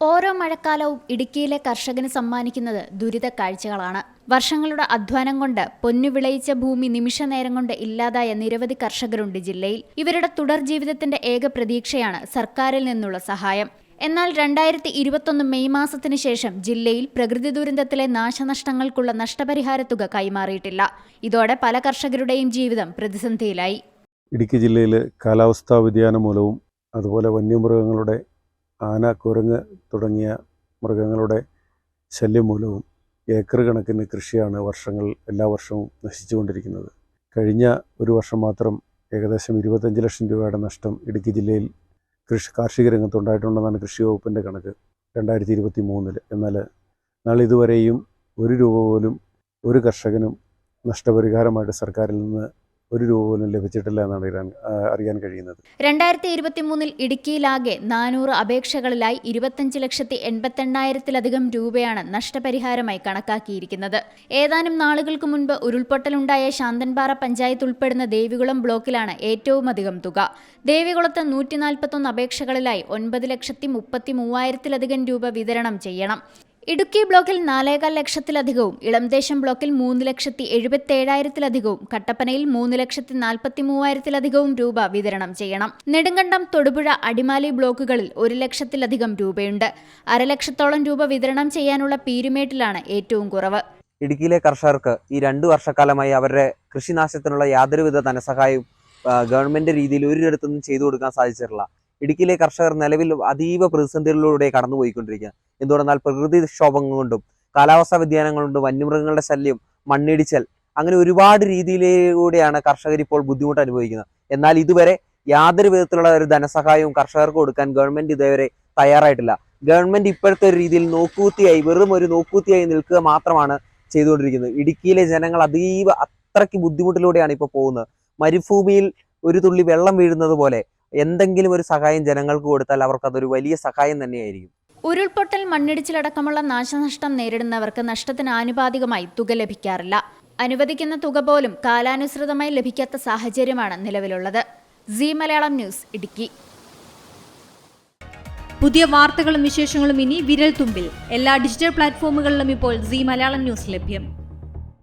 ഓരോ മഴക്കാലവും ഇടുക്കിയിലെ കർഷകന് സമ്മാനിക്കുന്നത് ദുരിത കാഴ്ചകളാണ്. വർഷങ്ങളുടെ അധ്വാനം കൊണ്ട് പൊന്നു വിളയിച്ച ഭൂമി നിമിഷ നേരം കൊണ്ട് ഇല്ലാതായ നിരവധി കർഷകരുണ്ട് ജില്ലയിൽ. ഇവരുടെ തുടർ ജീവിതത്തിന്റെ ഏക പ്രതീക്ഷയാണ് സർക്കാരിൽ നിന്നുള്ള സഹായം. എന്നാൽ രണ്ടായിരത്തി ഇരുപത്തൊന്ന് മെയ് മാസത്തിന് ശേഷം ജില്ലയിൽ പ്രകൃതി ദുരന്തത്തിലെ നാശനഷ്ടങ്ങൾക്കുള്ള നഷ്ടപരിഹാര തുക കൈമാറിയിട്ടില്ല. ഇതോടെ പല കർഷകരുടെയും ജീവിതം പ്രതിസന്ധിയിലായി. ഇടുക്കി ജില്ലയിലെ കാലാവസ്ഥാ വ്യതിയാനം മൂലവും അതുപോലെ വന്യമൃഗങ്ങളുടെ ആന കുരങ്ങ് തുടങ്ങിയ മൃഗങ്ങളുടെ ശല്യം മൂലവും ഏക്കർ കണക്കിന് കൃഷിയാണ് വർഷങ്ങൾ എല്ലാ വർഷവും നശിച്ചുകൊണ്ടിരിക്കുന്നത്. കഴിഞ്ഞ ഒരു വർഷം മാത്രം ഏകദേശം ഇരുപത്തഞ്ച് ലക്ഷം രൂപയുടെ നഷ്ടം ഇടുക്കി ജില്ലയിൽ കൃഷി കാർഷിക രംഗത്തുണ്ടായിട്ടുണ്ടെന്നാണ് കൃഷി വകുപ്പിന്റെ കണക്ക്. രണ്ടായിരത്തി ഇരുപത്തി മൂന്നിൽ എന്നാൽ ഇതുവരെയും ഒരു രൂപ പോലും ഒരു കർഷകനും നഷ്ടപരിഹാരമായിട്ട് സർക്കാരിൽ നിന്ന് ഒരു രൂപ പോലും ലഭിച്ചിട്ടില്ല എന്നാണ് അറിയാൻ കഴിയുന്നത്. രണ്ടായിരത്തി ഇരുപത്തി മൂന്നിൽ ഇടുക്കിയിലാകെ നാനൂറ് അപേക്ഷകളിലായി ഇരുപത്തഞ്ച് ലക്ഷത്തി എൺപത്തെണ്ണായിരത്തിലധികം രൂപയാണ് നഷ്ടപരിഹാരമായി കണക്കാക്കിയിരിക്കുന്നത്. ഏതാനും നാളുകൾക്ക് മുൻപ് ഉരുൾപൊട്ടലുണ്ടായ ശാന്തൻപാറ പഞ്ചായത്ത് ഉൾപ്പെടുന്ന ദേവികുളം ബ്ലോക്കിലാണ് ഏറ്റവും അധികം തുക. ദേവികുളത്ത് നൂറ്റി നാൽപ്പത്തൊന്ന് അപേക്ഷകളിലായി ഒൻപത് ലക്ഷത്തി മുപ്പത്തി മൂവായിരത്തിലധികം രൂപ വിതരണം ചെയ്യണം. ഇടുക്കി ബ്ലോക്കിൽ നാലേകാൽ ലക്ഷത്തിലധികവും ഇളംദേശം ബ്ലോക്കിൽ മൂന്ന് ലക്ഷത്തി എഴുപത്തി ഏഴായിരത്തിലധികവും കട്ടപ്പനയിൽ മൂന്ന് ലക്ഷത്തി നാൽപ്പത്തി മൂവായിരത്തിലധികവും രൂപ വിതരണം ചെയ്യണം. നെടുങ്കണ്ടം തൊടുപുഴ അടിമാലി ബ്ലോക്കുകളിൽ ഒരു ലക്ഷത്തിലധികം രൂപയുണ്ട്. അരലക്ഷത്തോളം രൂപ വിതരണം ചെയ്യാനുള്ള പീരുമേട്ടിലാണ് ഏറ്റവും കുറവ്. ഇടുക്കിയിലെ കർഷകർക്ക് ഈ രണ്ടു വർഷക്കാലമായി അവരുടെ കൃഷിനാശത്തിനുള്ള യാതൊരുവിധ ധനസഹായവും ഗവൺമെന്റ് രീതിയിൽ ഒരിടത്തുനിന്നും ചെയ്തു കൊടുക്കാൻ സാധിച്ചിട്ടില്ല. ഇടുക്കിയിലെ കർഷകർ നിലവിൽ അതീവ പ്രതിസന്ധികളിലൂടെ കടന്നുപോയിക്കൊണ്ടിരിക്കുക എന്തുകൊണ്ടെന്നാൽ പ്രകൃതിക്ഷോഭങ്ങൾ കൊണ്ടും കാലാവസ്ഥാ വ്യതിയാനങ്ങൾ കൊണ്ടും വന്യമൃഗങ്ങളുടെ ശല്യം മണ്ണിടിച്ചൽ അങ്ങനെ ഒരുപാട് രീതിയിലൂടെയാണ് കർഷകർ ഇപ്പോൾ ബുദ്ധിമുട്ട് അനുഭവിക്കുന്നത്. എന്നാൽ ഇതുവരെ യാതൊരു വിധത്തിലുള്ള ഒരു ധനസഹായവും കർഷകർക്ക് കൊടുക്കാൻ ഗവൺമെന്റ് ഇതുവരെ തയ്യാറായിട്ടില്ല. ഗവൺമെന്റ് ഇപ്പോഴത്തെ ഒരു രീതിയിൽ നോക്കൂത്തിയായി വെറും ഒരു നോക്കൂത്തിയായി നിൽക്കുക മാത്രമാണ് ചെയ്തുകൊണ്ടിരിക്കുന്നത്. ഇടുക്കിയിലെ ജനങ്ങൾ അതീവ അത്രയ്ക്ക് ബുദ്ധിമുട്ടിലൂടെയാണ് ഇപ്പോൾ പോകുന്നത്. മരുഭൂമിയിൽ ഒരു തുള്ളി വെള്ളം വീഴുന്നത് പോലെ എന്തെങ്കിലും ഒരു സഹായം ജനങ്ങൾക്ക് കൊടുത്താൽ അവർക്ക് അതൊരു വലിയ സഹായം തന്നെയായിരിക്കും. ഉരുൾപൊട്ടൽ മണ്ണിടിച്ചിലടക്കമുള്ള നാശനഷ്ടം നേരിടുന്നവർക്ക് നഷ്ടത്തിന് ആനുപാതികമായി തുക ലഭിക്കാറില്ല. അനുവദിക്കുന്ന തുക പോലും കാലാനുസൃതമായി ലഭിക്കാത്ത സാഹചര്യമാണ് നിലവിലുള്ളത്. C Malayalam news Idukki. പുതിയ വാർത്തകളും വിശേഷങ്ങളും ഇനി വിരൽ തുമ്പിൽ എല്ലാ ഡിജിറ്റൽ പ്ലാറ്റ്ഫോമുകളിലും ഇപ്പോൾ സി മലയാളം ന്യൂസ് ലഭ്യം.